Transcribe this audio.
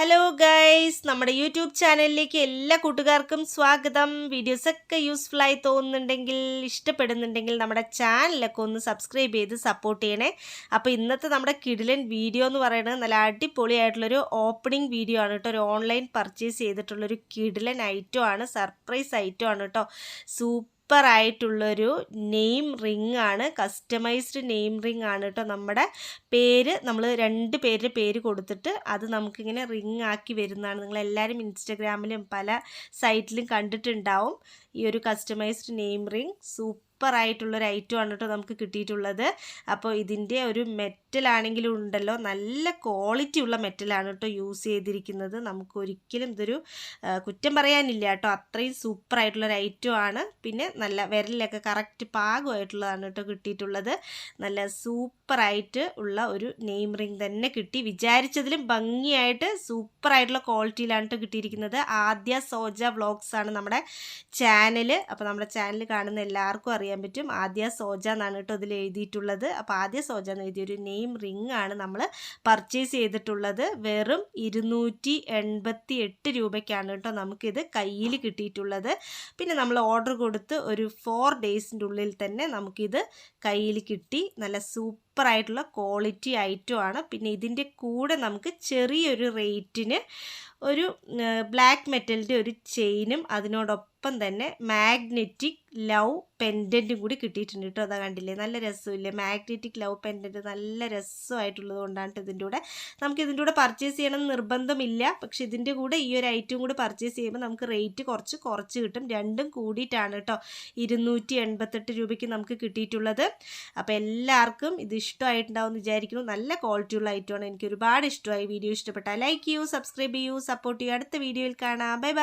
Hello guys നമ്മുടെ YouTube ചാനലിലേക്ക് എല്ലാ കൂട്ടുകാർക്കും സ്വാഗതം. വീഡിയോസൊക്കെ യൂസ്ഫുൾ ആയി തോന്നുന്നുണ്ടെങ്കിൽ ഇഷ്ടപ്പെടുന്നുണ്ടെങ്കിൽ നമ്മുടെ ചാനലൊക്കെ ഒന്ന് സബ്സ്ക്രൈബ് ചെയ്ത് സപ്പോർട്ട് ചെയ്യണേ. അപ്പോൾ ഇന്നത്തെ നമ്മുടെ കിടിലൻ വീഡിയോ എന്ന് പറയുന്നത് നല്ല അടിപൊളിയായിട്ടുള്ളൊരു ഓപ്പണിംഗ് വീഡിയോ ആണ് കേട്ടോ. ഒരു ഓൺലൈൻ പർച്ചേസ് ചെയ്തിട്ടുള്ളൊരു കിടിലൻ ഐറ്റം ആണ്. സർപ്രൈസ് ഐറ്റം ആണ് കേട്ടോ. സൂപ്പർ ആയിട്ടുള്ളൊരു നെയിം റിംഗ് ആണ് കസ്റ്റമൈസ്ഡ് നെയിം റിംഗ് ആണ് കേട്ടോ നമ്മുടെ പേര്. നമ്മൾ രണ്ട് പേരുടെ പേര് കൊടുത്തിട്ട് അത് നമുക്കിങ്ങനെ റിംഗ് ആക്കി വരുന്നതാണ്. നിങ്ങളെല്ലാവരും ഇൻസ്റ്റഗ്രാമിലും പല സൈറ്റിലും കണ്ടിട്ടുണ്ടാവും ഈ ഒരു കസ്റ്റമൈസ്ഡ് നെയിം റിംഗ് സൂപ്പർ ആയിട്ടുള്ളൊരു ഐറ്റം ആണ് കേട്ടോ നമുക്ക് കിട്ടിയിട്ടുള്ളത്. അപ്പോൾ ഇതിന്റെ ഒരു മെറ്റലാണെങ്കിലും ഉണ്ടല്ലോ. നല്ല ക്വാളിറ്റി ഉള്ള മെറ്റലാണ് കേട്ടോ യൂസ് ചെയ്തിരിക്കുന്നത്. നമുക്ക് ഒരിക്കലും ഇതൊരു കുറ്റം പറയാനില്ല കേട്ടോ. അത്രയും സൂപ്പർ ആയിട്ടുള്ളൊരു ഐറ്റം ആണ് പിന്നെ നല്ല വിരലിലൊക്കെ കറക്റ്റ് പാകമായിട്ടുള്ളതാണ് കേട്ടോ കിട്ടിയിട്ടുള്ളത്. നല്ല സൂപ്പറായിട്ട് ഉള്ള ഒരു നെയിം റിംഗ് തന്നെ കിട്ടി. വിചാരിച്ചതിലും ഭംഗിയായിട്ട് സൂപ്പർ ആയിട്ടുള്ള ക്വാളിറ്റിയിലാണ് കേട്ടോ കിട്ടിയിരിക്കുന്നത്. ആദ്യ സോജ വ്ളോഗ്സ് ആണ് നമ്മുടെ ചാനൽ അപ്പോൾ നമ്മുടെ ചാനൽ കാണുന്ന എല്ലാവർക്കും അറിയാൻ പറ്റും. ആദ്യ സോജ എന്നാണ് കേട്ടോ ഇതിൽ എഴുതിയിട്ടുള്ളത്. അപ്പോൾ ആദ്യ സോജ എന്ന് എഴുതിയൊരു നെയിം റിംഗ് ആണ് നമ്മൾ പർച്ചേസ് ചെയ്തിട്ടുള്ളത്. വെറും ഇരുന്നൂറ്റി എൺപത്തി എട്ട് രൂപയ്ക്കാണ് കേട്ടോ നമുക്കിത് കയ്യിൽ കിട്ടിയിട്ടുള്ളത്. പിന്നെ നമ്മൾ ഓർഡർ കൊടുത്ത് ഒരു ഫോർ ഡേയ്സിന്റെ ഉള്ളിൽ തന്നെ നമുക്കിത് കയ്യിൽ കിട്ടി. നല്ല സൂപ്പർ ആയിട്ടുള്ള ക്വാളിറ്റി ഐറ്റം ആണ്. പിന്നെ ഇതിന്റെ കൂടെ നമുക്ക് ചെറിയൊരു റേറ്റിന് ഒരു ബ്ലാക്ക് മെറ്റലിന്റെ ഒരു ചെയിനും അതിനോടൊപ്പം തന്നെ മാഗ്നറ്റിക് ലവ് പെൻഡന്റും കൂടി കിട്ടിയിട്ടുണ്ട് കേട്ടോ അതാ കണ്ടില്ലേ? നല്ല രസമില്ലേ? മാഗ്നറ്റിക് ലവ് പെൻഡന്റ് നല്ല രസമായിട്ടുള്ളത് കൊണ്ടാണ് ഇതിന്റെ കൂടെ. നമുക്ക് ഇതിന്റെ കൂടെ പർച്ചേസ് ചെയ്യണം നിർബന്ധമില്ല. പക്ഷേ ഇതിന്റെ കൂടെ ഈ ഒരു ഐറ്റം കൂടി പർച്ചേസ് ചെയ്യുമ്പോൾ നമുക്ക് റേറ്റ് കുറച്ച് കുറച്ച് കിട്ടും. രണ്ടും കൂടിയിട്ടാണ് കേട്ടോ ഇരുന്നൂറ്റി എൺപത്തെട്ട് രൂപയ്ക്ക് നമുക്ക് കിട്ടിയിട്ടുള്ളത്. അപ്പോൾ എല്ലാവർക്കും ഇത് ഇഷ്ടമായിട്ടുണ്ടാവും എന്ന് വിചാരിക്കുന്നു. നല്ല ക്വാളിറ്റിയുള്ള ഐറ്റമാണ്. എനിക്ക് ഒരുപാട് ഇഷ്ടമായി. വീഡിയോ ഇഷ്ടപ്പെട്ടാൽ ലൈക്ക് ചെയ്യൂ സബ്സ്ക്രൈബ് ചെയ്യൂ സപ്പോർട്ട് ചെയ്യൂ. അടുത്ത വീഡിയോയിൽ കാണാം. Bye bye